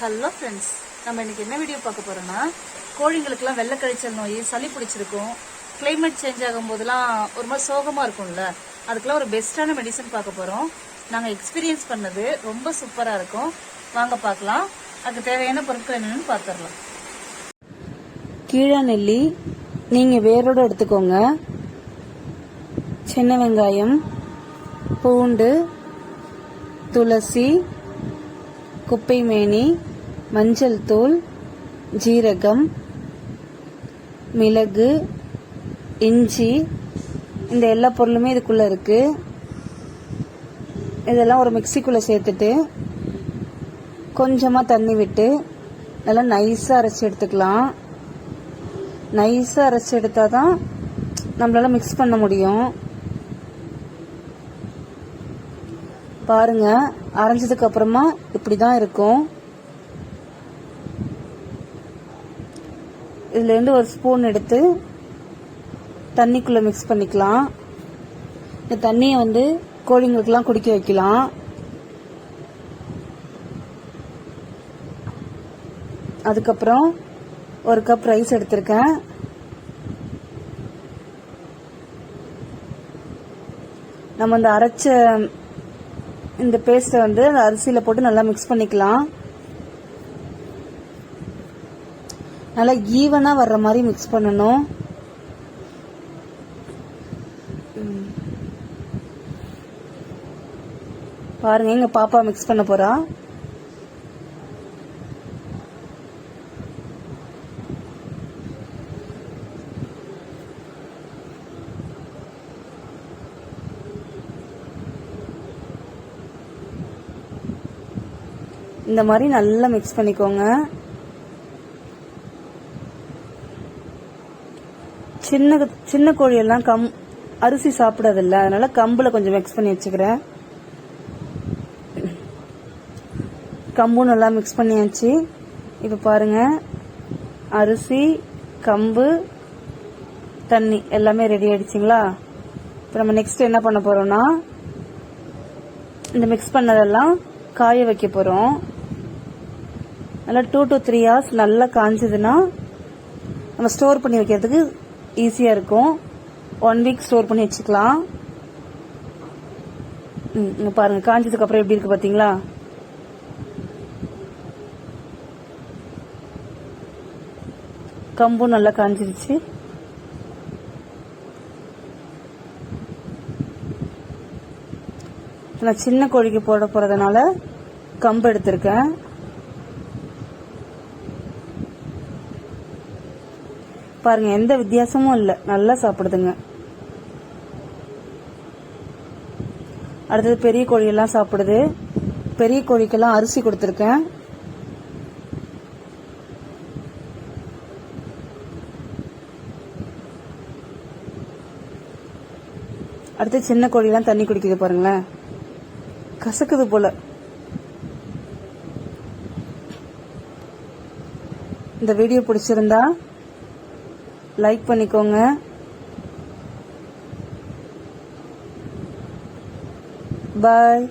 Hello friends நம்ம இன்னைக்கு என்ன வீடியோ பார்க்க போகிறோன்னா கோழிங்களுக்கெல்லாம் வெள்ளை கழிச்சல் நோய் சளி பிடிச்சிருக்கும். கிளைமேட் சேஞ்ச் ஆகும் போதெல்லாம் ஒரு மாதிரி சோகமாக இருக்கும்ல. அதுக்கெல்லாம் ஒரு பெஸ்ட்டான மெடிசன் பார்க்க போகிறோம் நாங்கள் எக்ஸ்பீரியன்ஸ் பண்ணது ரொம்ப சூப்பராக இருக்கும். வாங்க பார்க்கலாம். அதுக்கு தேவையான பொருட்கள் என்னென்னு பார்த்துடலாம். கீழா நெல்லி நீங்கள் வேரோடு எடுத்துக்கோங்க. சின்ன வெங்காயம் பூண்டு துளசி குப்பைமேனி மஞ்சள் தூள் ஜீரகம் மிளகு இஞ்சி இந்த எல்லா பொருளுமே இதுக்குள்ளே இருக்குது இதெல்லாம் ஒரு மிக்சிக்குள்ளே சேர்த்துட்டு கொஞ்சமாக தண்ணி விட்டு நல்லா நைஸாக அரைச்சி எடுத்துக்கலாம். நைஸாக அரைச்சி எடுத்தால் தான் நம்மளால மிக்ஸ் பண்ண முடியும். பாருங்க அரைஞ்சதுக்கு அப்புறமா இப்படி தான் இருக்கும். இதுலேருந்து ஒரு ஸ்பூன் எடுத்து தண்ணிக்குள்ளே மிக்ஸ் பண்ணிக்கலாம். இந்த தண்ணியை வந்து கோழிங்களுக்கெல்லாம் குடிக்க வைக்கலாம். அதுக்கப்புறம் ஒரு கப் ரைஸ் எடுத்திருக்கேன். நம்ம இந்த அரைச்ச இந்த பேஸ்ட்டை வந்து அந்த அரிசியில் போட்டு நல்லா மிக்ஸ் பண்ணிக்கலாம். நல்லா ஈவனாக வர்ற மாதிரி மிக்ஸ் பண்ணணும். ம். பாருங்க எங்க பாப்பா மிக்ஸ் பண்ண போறா? இந்த மாதிரி நல்லா மிக்ஸ் பண்ணிக்கோங்க. சின்ன சின்ன கோழியெல்லாம் கம் அரிசி சாப்பிடாதில்ல அதனால கம்புல கொஞ்சம் மிக்ஸ் பண்ணி வச்சுக்கிறேன். கம்பும் நல்லா மிக்ஸ் பண்ணியாச்சு. இப்போ பாருங்க. அரிசி கம்பு தண்ணி எல்லாமே ரெடி ஆயிடுச்சுங்களா? இப்போ நம்ம நெக்ஸ்ட் என்ன பண்ண போறோம்னா இந்த மிக்ஸ் பண்ணதெல்லாம் காய வைக்க போறோம். நல்லா டூ டு த்ரீ ஹவர்ஸ் நல்லா காஞ்சதுன்னா நம்ம ஸ்டோர் பண்ணி வைக்கிறதுக்கு ஈஸியாக இருக்கும். ஒன் வீக் ஸ்டோர் பண்ணி வச்சுக்கலாம். ம், பாருங்கள் காஞ்சதுக்கப்புறம் காஞ்சதுக்கு அப்புறம் எப்படி இருக்கு பார்த்தீங்களா கம்பும் நல்லா காஞ்சிருச்சு. நான் சின்ன கோழிக்கு போட போகிறதுனால கம்பு எடுத்திருக்கேன். பாருங்க எந்த வித்தியாசமும் இல்லை. நல்லா சாப்பிடுதுங்க. அடுத்தது பெரிய கோழியெல்லாம் சாப்பிடுது. பெரிய கோழிக்கெல்லாம் அரிசி கொடுத்துருக்கேன். அடுத்து சின்ன கோழிலாம் தண்ணி குடிக்குது பாருங்களேன். கசக்குது போல. இந்த வீடியோ பிடிச்சிருந்தா லைக் பண்ணிக்கோங்க. பாய்